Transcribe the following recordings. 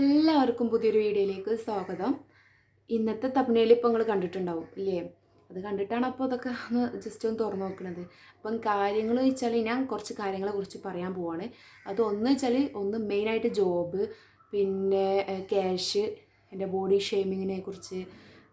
എല്ലാവർക്കും പുതിയൊരു വീഡിയോയിലേക്ക് സ്വാഗതം. ഇന്നത്തെ തപ്പനയിൽ ഇപ്പോൾ നിങ്ങൾ കണ്ടിട്ടുണ്ടാവും ഇല്ലേ? അത് കണ്ടിട്ടാണ് അപ്പോൾ ഇതൊക്കെ ഒന്ന് ജസ്റ്റ് ഒന്ന് തുറന്നു നോക്കുന്നത് അപ്പം കാര്യങ്ങൾ വെച്ചാൽ ഞാൻ കുറച്ച് കാര്യങ്ങളെ കുറിച്ച് പറയാൻ പോവാണ്. അത് ഒന്ന് വെച്ചാൽ ഒന്ന് മെയിനായിട്ട് ജോബ് പിന്നെ ക്യാഷ് എന്റെ ബോഡി ഷേമിങ്ങിനെ കുറിച്ച്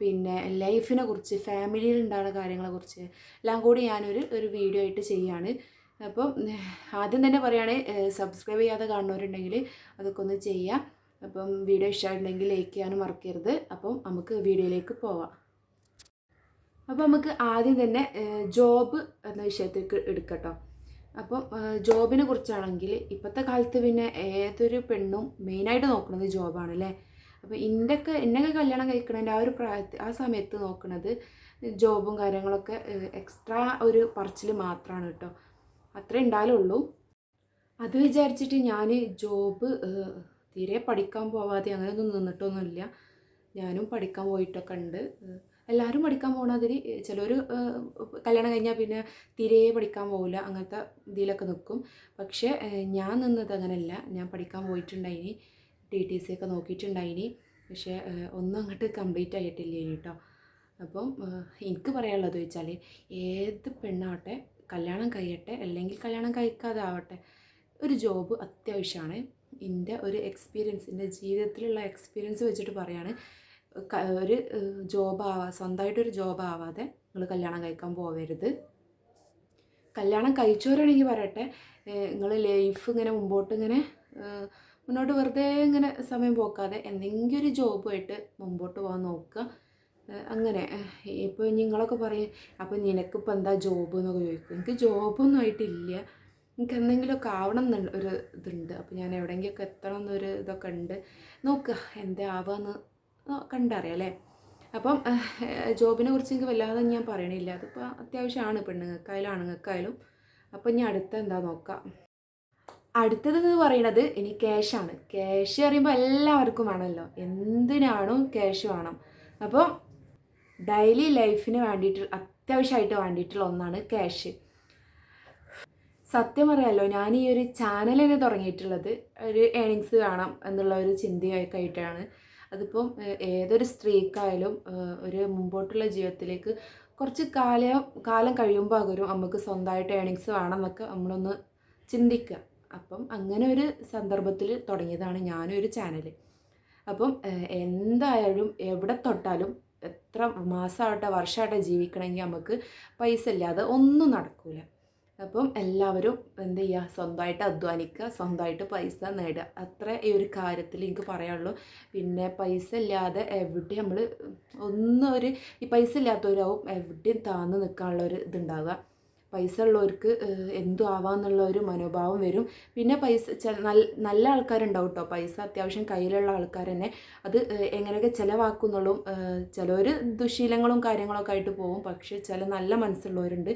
പിന്നെ ലൈഫിനെ കുറിച്ച് ഫാമിലിയിൽ ഉണ്ടാകുന്ന കാര്യങ്ങളെ കുറിച്ച് എല്ലാം കൂടി ഞാനൊരു ഒരു വീഡിയോ ആയിട്ട് ചെയ്യാണ്. അപ്പം ആദ്യം തന്നെ പറയുകയാണെങ്കിൽ സബ്സ്ക്രൈബ് ചെയ്യാതെ കാണുന്നവരുണ്ടെങ്കിൽ അതൊക്കെ ഒന്ന് ചെയ്യാം. അപ്പം വീഡിയോ ഇഷ്ടമായിട്ടുണ്ടെങ്കിൽ ലൈക്ക് ചെയ്യാനും മറക്കരുത്. അപ്പം നമുക്ക് വീഡിയോയിലേക്ക് പോവാം. അപ്പോൾ നമുക്ക് ആദ്യം തന്നെ ജോബ് എന്ന വിഷയത്തേക്ക് എടുക്കട്ടോ. അപ്പം ജോബിനെ കുറിച്ചാണെങ്കിൽ ഇപ്പോഴത്തെ കാലത്ത് പിന്നെ ഏതൊരു പെണ്ണും മെയിനായിട്ട് നോക്കുന്നത് ജോബാണ് അല്ലേ? അപ്പോൾ ഇന്റെയൊക്കെ എന്നെയൊക്കെ കല്യാണം കഴിക്കണതിന്റെ ആ ഒരു പ്രായത്തിൽ ആ സമയത്ത് നോക്കുന്നത് ജോബും കാര്യങ്ങളൊക്കെ എക്സ്ട്രാ ഒരു പറച്ചിൽ മാത്രമാണ് കേട്ടോ. അത്രേ ഉണ്ടാലുള്ളൂ അത് വിചാരിച്ചിട്ട് ഞാൻ ജോബ് തീരെ പഠിക്കാൻ പോവാതെ അങ്ങനെയൊന്നും നിന്നിട്ടൊന്നുമില്ല. ഞാനും പഠിക്കാൻ പോയിട്ടൊക്കെ ഉണ്ട്. എല്ലാവരും പഠിക്കാൻ പോകണതിൽ ചിലർ കല്യാണം കഴിഞ്ഞാൽ പിന്നെ തീരെ പഠിക്കാൻ പോകില്ല അങ്ങനത്തെ ഇതിലൊക്കെ നിൽക്കും പക്ഷേ ഞാൻ നിന്നത് അങ്ങനെയല്ല ഞാൻ പഠിക്കാൻ പോയിട്ടുണ്ടായിനി. ടി ടി സി ഒക്കെ നോക്കിയിട്ടുണ്ടായിനി. പക്ഷേ ഒന്നും അങ്ങോട്ട് കംപ്ലീറ്റ് ആയിട്ടില്ല കേട്ടോ അപ്പം എനിക്ക് പറയാനുള്ളത് വെച്ചാൽ ഏത് പെണ്ണാവട്ടെ കല്യാണം കഴിയട്ടെ അല്ലെങ്കിൽ കല്യാണം കഴിക്കാതെ ആവട്ടെ ഒരു ജോബ് അത്യാവശ്യമാണ്. എന്റെ ഒരു എക്സ്പീരിയൻസ് എന്റെ ജീവിതത്തിലുള്ള എക്സ്പീരിയൻസ് വെച്ചിട്ട് പറയാണ് ഒരു ജോബ് ആവാ സ്വന്തമായിട്ടൊരു ജോബ് ആവാതെ നിങ്ങൾ കല്യാണം കഴിക്കാൻ പോവരുത്. കല്യാണം കഴിച്ചവരാണെങ്കിൽ പറയട്ടെ നിങ്ങൾ ലൈഫ് ഇങ്ങനെ മുമ്പോട്ട് ഇങ്ങനെ മുന്നോട്ട് വെറുതെ ഇങ്ങനെ സമയം പോക്കാതെ എന്തെങ്കിലും ഒരു ജോബുമായിട്ട് മുമ്പോട്ട് പോകാൻ നോക്കുക. അങ്ങനെ ഇപ്പോൾ നിങ്ങളൊക്കെ പറയും അപ്പോൾ നിനക്കിപ്പോൾ എന്താ ജോബ്? എന്നൊക്കെ ചോദിക്കും. എനിക്ക് ജോബൊന്നും ആയിട്ടില്ല. എനിക്ക് എന്തെങ്കിലുമൊക്കെ ആവണം എന്നുള്ള ഒരു ഇതുണ്ട്. അപ്പോൾ ഞാൻ എവിടെയെങ്കിലുമൊക്കെ എത്തണം എന്നൊരു ഇതൊക്കെ ഉണ്ട്. നോക്കുക എന്താ ആവാന്ന് കണ്ടറിയാം അല്ലേ? അപ്പം ജോബിനെ കുറിച്ച് എനിക്ക് വല്ലാതെ ഞാൻ പറയണില്ല. അതിപ്പോൾ അത്യാവശ്യമാണ് പെണ്ണുങ്ങൾക്കായാലും ആണുങ്ങൾക്കായാലും. അപ്പം ഇനി അടുത്ത എന്താ നോക്കാം. അടുത്തതെന്ന് പറയുന്നത് ഇനി ക്യാഷാണ് ക്യാഷ് പറയുമ്പോൾ എല്ലാവർക്കും വേണമല്ലോ. എന്തിനാണോ ക്യാഷ് വേണം. അപ്പോൾ ഡെയിലി ലൈഫിന് വേണ്ടിയിട്ട് അത്യാവശ്യമായിട്ട് വേണ്ടിയിട്ടുള്ള ഒന്നാണ് ക്യാഷ് സത്യം പറയാമല്ലോ ഞാൻ ഈ ഒരു ചാനൽ തന്നെ തുടങ്ങിയിട്ടുള്ളത്. ഒരു ഏണിങ്സ് കാണാം എന്നുള്ള ഒരു ചിന്തയൊക്കെ ആയിട്ടാണ്. അതിപ്പം ഏതൊരു സ്ത്രീക്കായാലും ഒരു മുമ്പോട്ടുള്ള ജീവിതത്തിലേക്ക് കുറച്ച് കാലം കാലം കഴിയുമ്പോൾ അകരും നമുക്ക് സ്വന്തമായിട്ട് ഏണിങ്സ് വേണം എന്നൊക്കെ നമ്മളൊന്ന് ചിന്തിക്കുക. അപ്പം അങ്ങനെ ഒരു സന്ദർഭത്തിൽ തുടങ്ങിയതാണ് ഞാനും ഒരു ചാനൽ അപ്പം എന്തായാലും എവിടെ തൊട്ടാലും എത്ര മാസമാവട്ടെ വർഷമാവട്ടെ ജീവിക്കണമെങ്കിൽ നമുക്ക് പൈസ ഇല്ലാതെ ഒന്നും നടക്കില്ല അപ്പം എല്ലാവരും എന്ത് ചെയ്യുക സ്വന്തമായിട്ട് അധ്വാനിക്കുക സ്വന്തമായിട്ട് പൈസ നേടുക. അത്ര ഈ ഒരു കാര്യത്തിൽ എനിക്ക് പറയാനുള്ളൂ. പിന്നെ പൈസ ഇല്ലാതെ എവിടെ നമ്മൾ ഒന്നും ഒരു ഈ പൈസ ഇല്ലാത്തവരാവും എവിടെയും താന്ന് നിൽക്കാനുള്ള ഒരു ഇതുണ്ടാവുക. പൈസ ഉള്ളവർക്ക് എന്തും ആവാന്നുള്ള ഒരു മനോഭാവം വരും. പിന്നെ പൈസ നല്ല ആൾക്കാരുണ്ടാവും കേട്ടോ പൈസ അത്യാവശ്യം കയ്യിലുള്ള ആൾക്കാർ തന്നെ അത് എങ്ങനെയൊക്കെ ചിലവാക്കുന്നുള്ളൂ ചിലവർ ദുശീലങ്ങളും കാര്യങ്ങളൊക്കെ ആയിട്ട് പോകും പക്ഷേ ചില നല്ല മനസ്സുള്ളവരുണ്ട്.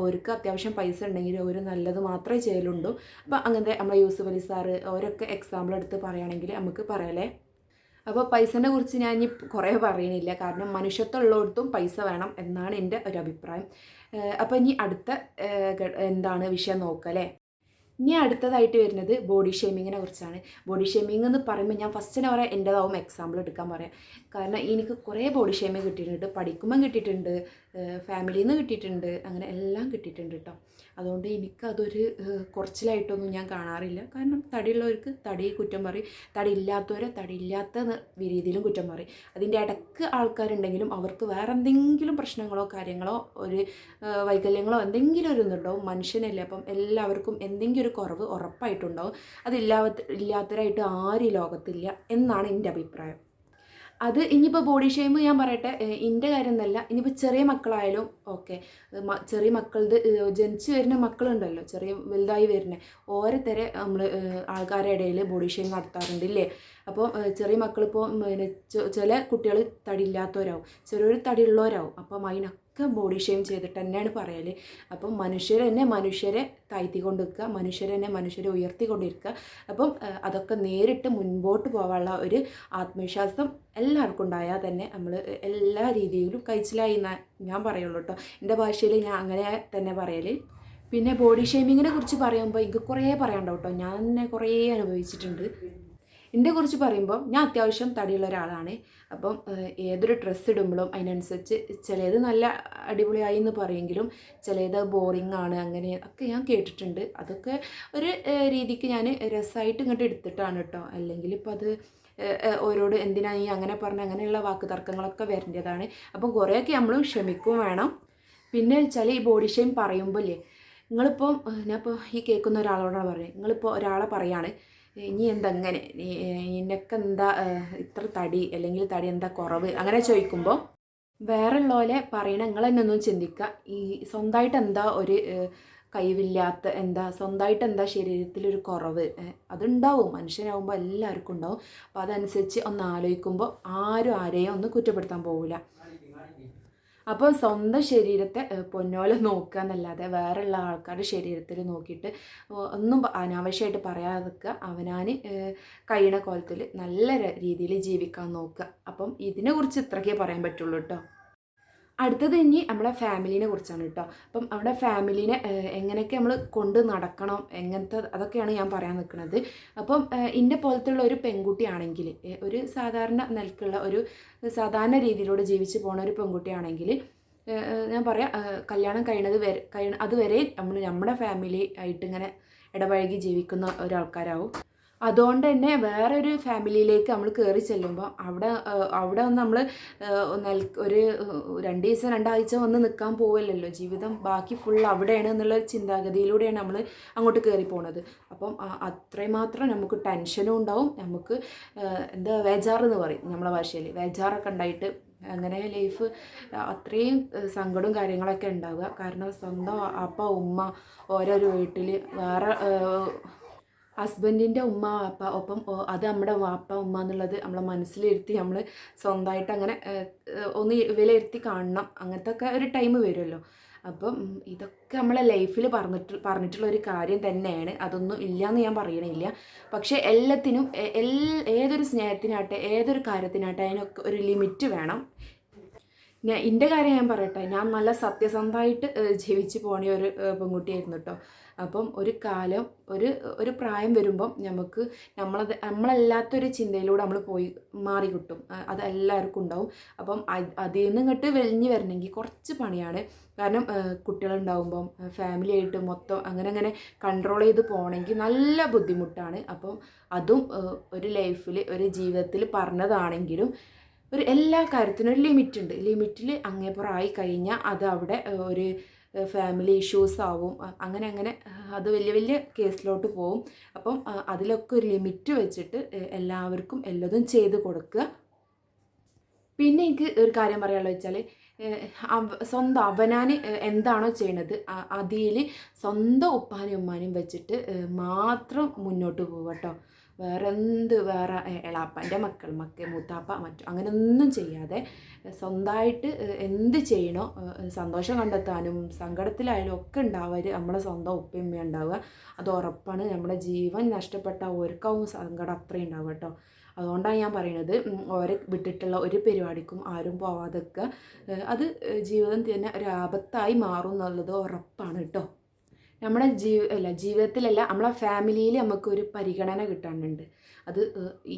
അവർക്ക് അത്യാവശ്യം പൈസ ഉണ്ടെങ്കിൽ അവർ നല്ലത് മാത്രമേ ചെയ്യലുള്ളൂ. അപ്പോൾ അങ്ങനത്തെ നമ്മളെ യൂസുഫ് അലി സാറ് അവരൊക്കെ എക്സാമ്പിൾ എടുത്ത് പറയുകയാണെങ്കിൽ നമുക്ക് പറയാലേ. അപ്പോൾ പൈസനെ കുറിച്ച് ഞാൻ ഇനി കുറേ പറയണില്ല. കാരണം മനുഷ്യത്വമുള്ളിടത്തും പൈസ വേണം എന്നാണ് എന്റെ ഒരു അഭിപ്രായം. അപ്പോൾ ഇനി അടുത്ത എന്താണ് വിഷയം നോക്കുക അല്ലേ? ഇനി അടുത്തതായിട്ട് വരുന്നത് ബോഡി ഷേമിങ്ങിനെ കുറിച്ചാണ്. ബോഡി ഷേമിംഗ് എന്ന് പറയുമ്പോൾ ഞാൻ ഫസ്റ്റ് തന്നെ പറയാം എന്റെതാവും എക്സാമ്പിൾ എടുക്കാൻ പറയാം. കാരണം എനിക്ക് കുറേ ബോഡി ഷേമിങ് കിട്ടിയിട്ടുണ്ട് പഠിക്കുമ്പം കിട്ടിയിട്ടുണ്ട് ഫാമിലിയിൽ നിന്ന് കിട്ടിയിട്ടുണ്ട് അങ്ങനെ എല്ലാം കിട്ടിയിട്ടുണ്ട് കേട്ടോ അതുകൊണ്ട് എനിക്കതൊരു കുറച്ചിലായിട്ടൊന്നും ഞാൻ കാണാറില്ല. കാരണം തടിയുള്ളവർക്ക് തടി കുറ്റം പറയും. തടി ഇല്ലാത്തവരെ തടി ഇല്ലാത്ത രീതിയിലും കുറ്റം പറയും. അതിന്റെ ഇടയ്ക്ക് ആൾക്കാരുണ്ടെങ്കിലും അവർക്ക് വേറെ എന്തെങ്കിലും പ്രശ്നങ്ങളോ കാര്യങ്ങളോ ഒരു വൈകല്യങ്ങളോ എന്തെങ്കിലും ഒരു ഇതുണ്ടാവും. മനുഷ്യനല്ലേ. അപ്പം എല്ലാവർക്കും എന്തെങ്കിലും ഒരു കുറവ് ഉറപ്പായിട്ടുണ്ടാവും. അതില്ലാത്ത ഇല്ലാത്തവരായിട്ട് ആരും ലോകത്തില്ല എന്നാണ് എന്റെ അഭിപ്രായം. അത് ഇനിയിപ്പോൾ ബോഡി ഷെയിം ഞാൻ പറയട്ടെ എന്റെ കാര്യം എന്നല്ല ഇനിയിപ്പോൾ ചെറിയ മക്കളായാലും ഓക്കെ ചെറിയ മക്കളത് ജനിച്ച് വരുന്ന മക്കളുണ്ടല്ലോ ചെറിയ വലുതായി വരുന്ന ഓരോരുത്തരെ നമ്മൾ ആൾക്കാരുടെ ഇടയിൽ ബോഡി ഷെയിം നടത്താറുണ്ട് ഇല്ലേ? അപ്പോൾ ചെറിയ മക്കളിപ്പോൾ പിന്നെ ചില കുട്ടികൾ തടിയില്ലാത്തവരാവും. ചെറിയൊരു തടിയുള്ളവരാവും. അപ്പം അതിനൊക്കെ ബോഡി ഷെയിം ചെയ്തിട്ട് തന്നെയാണ് പറയൽ അപ്പം മനുഷ്യർ തന്നെ മനുഷ്യരെ താഴ്ത്തിക്കൊണ്ട് നിൽക്കുക മനുഷ്യർ തന്നെ മനുഷ്യരെ ഉയർത്തിക്കൊണ്ടിരിക്കുക അപ്പം അതൊക്കെ നേരിട്ട് മുൻപോട്ട് പോകാനുള്ള ഒരു ആത്മവിശ്വാസം എല്ലാവർക്കും ഉണ്ടായാൽ തന്നെ നമ്മൾ എല്ലാ രീതിയിലും കഴിച്ചിലായി ഞാൻ പറയുള്ളൂ കേട്ടോ എന്റെ ഭാഷയിൽ ഞാൻ അങ്ങനെ തന്നെ പറയൽ പിന്നെ ബോഡി ഷേമിങ്ങിനെ കുറിച്ച് പറയുമ്പോൾ എനിക്ക് കുറേ പറയാനുണ്ടാവും കേട്ടോ ഞാൻ തന്നെ കുറേ അനുഭവിച്ചിട്ടുണ്ട്. എന്റെ കുറിച്ച് പറയുമ്പോൾ ഞാൻ അത്യാവശ്യം തടിയുള്ള ഒരാളാണ്. അപ്പം ഏതൊരു ഡ്രസ്സ് ഇടുമ്പോഴും അതിനനുസരിച്ച് ചിലത് നല്ല അടിപൊളിയായി എന്ന് പറയുമെങ്കിലും ചിലത് ബോറിംഗ് ആണ് അങ്ങനെ ഒക്കെ ഞാൻ കേട്ടിട്ടുണ്ട്. അതൊക്കെ ഒരു രീതിക്ക് ഞാൻ രസമായിട്ട് ഇങ്ങോട്ട് എടുത്തിട്ടാണ് കേട്ടോ അല്ലെങ്കിൽ ഇപ്പോൾ അത് ഓരോട് എന്തിനാ നീ അങ്ങനെ പറഞ്ഞ അങ്ങനെയുള്ള വാക്ക് തർക്കങ്ങളൊക്കെ വരേണ്ടതാണ്. അപ്പം കുറേയൊക്കെ നമ്മളും ക്ഷമിക്കും വേണം. പിന്നെ വെച്ചാൽ ഈ ബോഡി ഷെയിം പറയുമ്പോൾ ഇല്ലേ നിങ്ങളിപ്പോൾ ഞാനിപ്പോൾ ഈ കേൾക്കുന്ന ഒരാളോടാണ് പറയുന്നത് നിങ്ങളിപ്പോൾ ഒരാളെ പറയാണ് ഇനി എന്താ അങ്ങനെ നിനക്ക് എന്താ ഇത്ര തടി അല്ലെങ്കിൽ തടി എന്താ കുറവ്? അങ്ങനെ ചോദിക്കുമ്പോൾ വേറെ ഉള്ളപോലെ പറയണ നിങ്ങൾ തന്നെ ഒന്നും ചിന്തിക്കുക ഈ സ്വന്തമായിട്ട് എന്താ ഒരു കഴിവില്ലാത്ത എന്താ സ്വന്തമായിട്ട് എന്താ ശരീരത്തിലൊരു കുറവ്? അതുണ്ടാവും. മനുഷ്യനാവുമ്പോൾ എല്ലാവർക്കും ഉണ്ടാവും. അപ്പോൾ അതനുസരിച്ച് ഒന്ന് ആലോചിക്കുമ്പോൾ ആരും ആരെയും ഒന്ന് കുറ്റപ്പെടുത്താൻ പോവില്ല അപ്പോൾ സ്വന്തം ശരീരത്തെ പൊന്നോലെ നോക്കുക എന്നല്ലാതെ വേറെയുള്ള ആൾക്കാരുടെ ശരീരത്തിൽ നോക്കിയിട്ട് ഒന്നും അനാവശ്യമായിട്ട് പറയാതെ അവനാന് ഏഹ്, കഴിയണ കോലത്തിൽ നല്ല രീതിയിൽ ജീവിക്കാൻ നോക്കുക. അപ്പം ഇതിനെക്കുറിച്ച് ഇത്രയ്ക്കേ പറയാൻ പറ്റുള്ളൂ കേട്ടോ. അടുത്തത് ഇനി നമ്മുടെ ഫാമിലിനെ കുറിച്ചാണ് കേട്ടോ. അപ്പം നമ്മുടെ ഫാമിലിനെ എങ്ങനെയൊക്കെ നമ്മൾ കൊണ്ട് നടക്കണം എങ്ങനത്തെ അതൊക്കെയാണ് ഞാൻ പറയാൻ നിൽക്കുന്നത്. അപ്പം ഇന്നെ പോലത്തുള്ള ഒരു പെൺകുട്ടിയാണെങ്കിൽ ഒരു സാധാരണ നിലക്കുള്ള ഒരു സാധാരണ രീതിയിലൂടെ ജീവിച്ച് പോണ ഒരു പെൺകുട്ടിയാണെങ്കിൽ ഞാൻ പറയാം കല്യാണം കഴിയണത് വരെ കഴിയണ അതുവരെ നമ്മൾ നമ്മുടെ ഫാമിലി ആയിട്ട് ഇങ്ങനെ ഇടപഴകി ജീവിക്കുന്ന ഒരാൾക്കാരാവും. അതുകൊണ്ട് തന്നെ വേറൊരു ഫാമിലിയിലേക്ക് നമ്മൾ കയറി ചെല്ലുമ്പോൾ അവിടെ അവിടെ ഒന്ന് നമ്മൾ ഒരു രണ്ട് ദിവസം രണ്ടാഴ്ച വന്ന് നിൽക്കാൻ പോവില്ലല്ലോ. ജീവിതം ബാക്കി ഫുൾ അവിടെയാണ് എന്നുള്ള ചിന്താഗതിയിലൂടെയാണ് നമ്മൾ അങ്ങോട്ട് കയറി പോണത്. അപ്പം അത്രമാത്രം നമുക്ക് ടെൻഷനും ഉണ്ടാവും. നമുക്ക് എന്താ വേജാറെന്ന് പറയും നമ്മളെ ഭാഷയിൽ വേജാറൊക്കെ ഉണ്ടായിട്ട് അങ്ങനെ ലൈഫ് അത്രയും സങ്കടവും കാര്യങ്ങളൊക്കെ ഉണ്ടാവുക. കാരണം സ്വന്തം അപ്പ ഉമ്മ ഓരോരോ വീട്ടിൽ വേറെ ഹസ്ബൻഡിന്റെ ഉമ്മ വാപ്പ ഒപ്പം അത് നമ്മുടെ വാപ്പ ഉമ്മ എന്നുള്ളത് നമ്മളെ മനസ്സിലിരുത്തി നമ്മൾ സ്വന്തമായിട്ട് അങ്ങനെ ഒന്ന് വിലയിരുത്തി കാണണം. അങ്ങനത്തെ ഒക്കെ ഒരു ടൈം വരുമല്ലോ. അപ്പം ഇതൊക്കെ നമ്മളെ ലൈഫിൽ പറഞ്ഞിട്ട് പറഞ്ഞിട്ടുള്ള ഒരു കാര്യം തന്നെയാണ്. അതൊന്നും ഇല്ലയെന്ന് ഞാൻ പറയണില്ല. പക്ഷേ എല്ലാത്തിനും എൽ ഏതൊരു സ്നേഹത്തിനാട്ടെ ഏതൊരു കാര്യത്തിനാട്ടെ അതിനൊക്കെ ഒരു ലിമിറ്റ് വേണം. ഞാൻ എന്റെ കാര്യം ഞാൻ പറയട്ടെ. ഞാൻ നല്ല സത്യസന്ധമായിട്ട് ജീവിച്ച് പോണ ഒരു പെൺകുട്ടിയായിരുന്നു കേട്ടോ അപ്പം ഒരു കാലം ഒരു ഒരു പ്രായം വരുമ്പം നമുക്ക് നമ്മളത് നമ്മളല്ലാത്തൊരു ചിന്തയിലൂടെ നമ്മൾ പോയി മാറി കിട്ടും അത് എല്ലാവർക്കും ഉണ്ടാവും. അപ്പം അത് അതിൽ നിന്ന് ഇങ്ങോട്ട് വെളിഞ്ഞ് വരണമെങ്കിൽ കുറച്ച് പണിയാണ്. കാരണം കുട്ടികളുണ്ടാവുമ്പം ഫാമിലി ആയിട്ട് മൊത്തം അങ്ങനെ അങ്ങനെ കൺട്രോൾ ചെയ്ത് പോകണമെങ്കിൽ നല്ല ബുദ്ധിമുട്ടാണ്. അപ്പം അതും ഒരു ലൈഫിൽ ഒരു ജീവിതത്തിൽ പറഞ്ഞതാണെങ്കിലും ഒരു എല്ലാ കാര്യത്തിനും ഒരു ലിമിറ്റ് ഉണ്ട്. ലിമിറ്റിൽ അങ്ങേപ്പുറമായി കഴിഞ്ഞാൽ അത് അവിടെ ഒരു ഫാമിലി ഇഷ്യൂസ് ആവും. അങ്ങനെ അങ്ങനെ അത് വലിയ വലിയ കേസിലോട്ട് പോവും. അപ്പം അതിലൊക്കെ ഒരു ലിമിറ്റ് വെച്ചിട്ട് എല്ലാവർക്കും എല്ലതും ചെയ്ത് കൊടുക്കുക. പിന്നെ എനിക്ക് ഒരു കാര്യം പറയാനുള്ളത് വെച്ചാൽ സ്വന്തം അവനാന് എന്താണോ ചെയ്യണത് അതിൽ സ്വന്തം ഉപ്പാനും ഉമ്മാനും വെച്ചിട്ട് മാത്രം മുന്നോട്ട് പോവുക കേട്ടോ വേറെ എന്ത് വേറെ എളാപ്പ എളാപ്പന്റെ മക്കൾ മക്കൾ മൂത്താപ്പ മറ്റു അങ്ങനെയൊന്നും ചെയ്യാതെ സ്വന്തമായിട്ട് എന്ത് ചെയ്യണോ സന്തോഷം കണ്ടെത്താനും സങ്കടത്തിലായാലും ഒക്കെ ഉണ്ടാവുക നമ്മളെ സ്വന്തം ഉപ്പയമ്മ ഉണ്ടാവുക. അത് ഉറപ്പാണ്. നമ്മുടെ ജീവൻ നഷ്ടപ്പെട്ട ഓർക്കാവും സങ്കടം അത്രയും ഉണ്ടാവുക കേട്ടോ. അതുകൊണ്ടാണ് ഞാൻ പറയുന്നത് ഓരെ വിട്ടിട്ടുള്ള ഒരു പരിപാടിക്കും ആരും പോവാതൊക്കെ അത് ജീവിതം തന്നെ ഒരു ആപത്തായി മാറും എന്നുള്ളത് ഉറപ്പാണ് കേട്ടോ. നമ്മുടെ ജീവ അല്ല ജീവിതത്തിലല്ല നമ്മളെ ഫാമിലിയിൽ നമുക്ക് ഒരു പരിഗണന കിട്ടാനുണ്ട്. അത്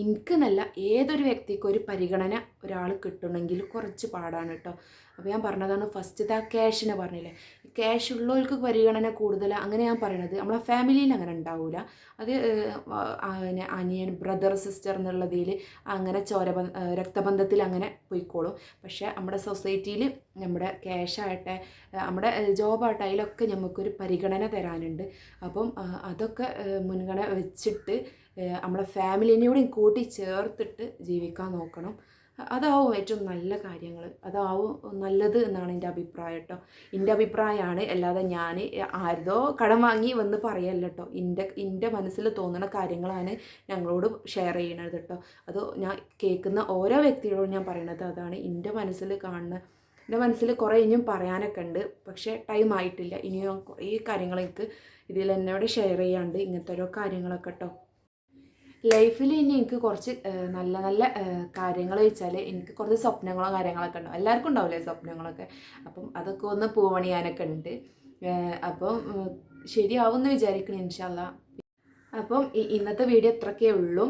എനിക്കെന്നല്ല ഏതൊരു വ്യക്തിക്കും ഒരു പരിഗണന ഒരാൾ കിട്ടണമെങ്കിൽ കുറച്ച് പാടാണ് കേട്ടോ. അപ്പോൾ ഞാൻ പറഞ്ഞതാണ് ഫസ്റ്റത്തെ ആ ക്യാഷിനെ പറഞ്ഞില്ലേ? ക്യാഷ് ഉള്ളവർക്ക് പരിഗണന കൂടുതൽ അങ്ങനെ ഞാൻ പറയണത്. നമ്മളെ ഫാമിലിയിൽ അങ്ങനെ ഉണ്ടാവില്ല അത് പിന്നെ അനിയൻ ബ്രദർ സിസ്റ്റർ എന്നുള്ളതിൽ അങ്ങനെ ചോര രക്തബന്ധത്തിൽ അങ്ങനെ പോയിക്കോളും. പക്ഷേ നമ്മുടെ സൊസൈറ്റിയിൽ നമ്മുടെ ക്യാഷാകട്ടെ നമ്മുടെ ജോബാകട്ടെ അതിലൊക്കെ നമുക്കൊരു പരിഗണന തരാനുണ്ട്. അപ്പം അതൊക്കെ മുൻഗണന വെച്ചിട്ട് നമ്മളെ കൂടി കൂട്ടി ചേർത്തിട്ട് ജീവിക്കാൻ നോക്കണം. അതാവും ഏറ്റവും നല്ല കാര്യങ്ങൾ അതാവും നല്ലത് എന്നാണ് എന്റെ അഭിപ്രായം കേട്ടോ. എന്റെ അഭിപ്രായമാണ് അല്ലാതെ ഞാൻ ആരുതോ കടം വാങ്ങി വന്ന് പറയല്ല കേട്ടോ. എന്റെ എന്റെ മനസ്സിൽ തോന്നുന്ന കാര്യങ്ങളാണ് ഞങ്ങളോട് ഷെയർ ചെയ്യണത് കേട്ടോ. അത് ഞാൻ കേൾക്കുന്ന ഓരോ വ്യക്തികളോടും ഞാൻ പറയണത് അതാണ്. എന്റെ മനസ്സിൽ കാണുന്ന എന്റെ മനസ്സിൽ കുറേ ഇനിയും പറയാനൊക്കെ ഉണ്ട്. പക്ഷേ ടൈം ആയിട്ടില്ല. ഇനിയും കുറേ കാര്യങ്ങൾ എനിക്ക് ഇതിൽ എന്നോട് ഷെയർ ചെയ്യാണ്ട് ഇങ്ങനത്തെ ഓരോ കാര്യങ്ങളൊക്കെ കേട്ടോ. ലൈഫിൽ ഇനി എനിക്ക് കുറച്ച് നല്ല നല്ല കാര്യങ്ങൾ വെച്ചാൽ എനിക്ക് കുറച്ച് സ്വപ്നങ്ങളോ കാര്യങ്ങളൊക്കെ ഉണ്ടാവും. എല്ലാവർക്കും ഉണ്ടാവില്ലേ സ്വപ്നങ്ങളൊക്കെ? അപ്പം അതൊക്കെ ഒന്ന് പൂവണിയാനൊക്കെ ഉണ്ട്. അപ്പം ശരിയാവും എന്ന് വിചാരിക്കണം ഇൻഷാല്ല അപ്പം ഇന്നത്തെ വീഡിയോ ഇത്രയൊക്കെ ഉള്ളൂ.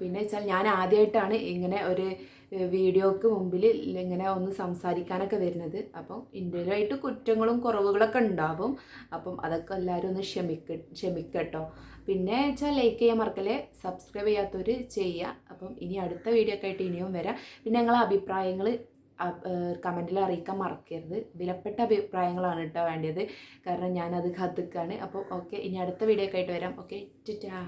പിന്നെ വെച്ചാൽ ഞാൻ ആദ്യമായിട്ടാണ് ഇങ്ങനെ ഒരു വീഡിയോക്ക് മുമ്പിൽ ഇങ്ങനെ ഒന്ന് സംസാരിക്കാനൊക്കെ വരുന്നത്. അപ്പം ഇന്ത്യയിലായിട്ട് കുറ്റങ്ങളും കുറവുകളൊക്കെ ഉണ്ടാവും. അപ്പം അതൊക്കെ എല്ലാവരും ഒന്ന് ക്ഷമിക്ക ക്ഷമിക്കട്ടോ. പിന്നെ വെച്ചാൽ ലൈക്ക് ചെയ്യാൻ മറക്കല്ലേ? സബ്സ്ക്രൈബ് ചെയ്യാത്തവർ ചെയ്യുക അപ്പം ഇനി അടുത്ത വീഡിയോ ഒക്കെ ആയിട്ട് ഇനിയും വരാം. പിന്നെ ഞങ്ങളെ അഭിപ്രായങ്ങൾ കമന്റിൽ അറിയിക്കാൻ മറക്കരുത്. വിലപ്പെട്ട അഭിപ്രായങ്ങളാണ് കേട്ടോ വേണ്ടത്. കാരണം ഞാനത് കത്തുക്കാണ് അപ്പോൾ ഓക്കെ ഇനി അടുത്ത വീഡിയോ ഒക്കെ ആയിട്ട് വരാം. ഓക്കെ ടാ